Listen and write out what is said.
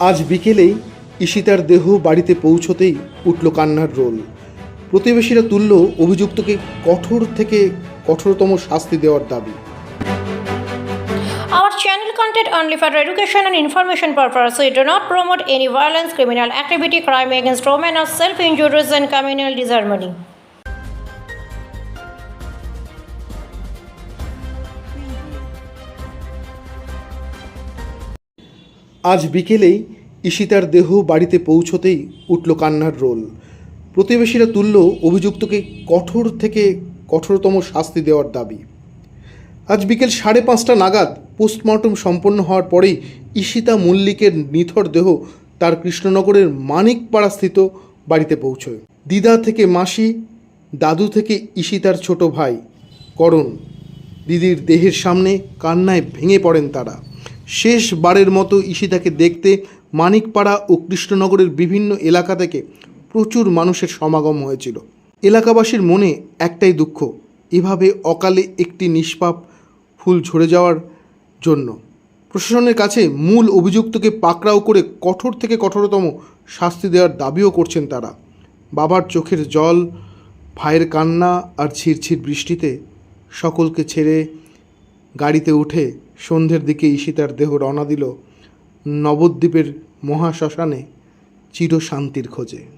আজ বিকেলেই ঈশিতার দেহ বাড়িতে পৌঁছতেই উঠল কান্নার রোল প্রতিবেশীরা তুলল অভিযুক্তকে কঠোর থেকে কঠোরতম শাস্তি দেওয়ার দাবি Our channel content only for education and information purpose. We do not promote any violence, criminal activity, crime against women, or self-injuries and communal disharmony. আজ বিকেলেই ঈশিতার দেহ বাড়িতে পৌঁছতেই উঠল কান্নার রোল। প্রতিবেশীরা তুলল অভিযুক্তকে কঠোর থেকে কঠোরতম শাস্তি দেওয়ার দাবি। আজ বিকেল সাড়ে পাঁচটা নাগাদ পোস্টমর্টম সম্পন্ন হওয়ার পরেই ঈশিতা মল্লিকের নিথর দেহ তার কৃষ্ণনগরের মানিকপাড়া স্থিত বাড়িতে পৌঁছয়। দিদা থেকে মাসি, দাদু থেকে ঈশিতার ছোট ভাই, করণ, দিদির দেহের সামনে কান্নায় ভেঙে পড়েন তারা। শেষবারের মতো ঈশিতাকে দেখতে মানিকপাড়া ও কৃষ্ণনগরের বিভিন্ন এলাকা থেকে প্রচুর মানুষের সমাগম হয়েছিল। এলাকাবাসীর মনে একটাই দুঃখ, এভাবে অকালে একটি নিষ্পাপ ফুল ঝরে যাওয়ার জন্য। প্রশাসনের কাছে মূল অভিযুক্তকে পাকড়াও করে কঠোর থেকে কঠোরতম শাস্তি দেওয়ার দাবিও করছেন তারা। বাবার চোখের জল, ভাইয়ের কান্না আর ঝিরঝির বৃষ্টিতে সকলকে ছেড়ে গাড়িতে উঠে সন্ধ্যের দিকে ঈশিতার দেহ রওনা দিল নবদ্বীপের মহাশ্মশানে চিরশান্তির খোঁজে।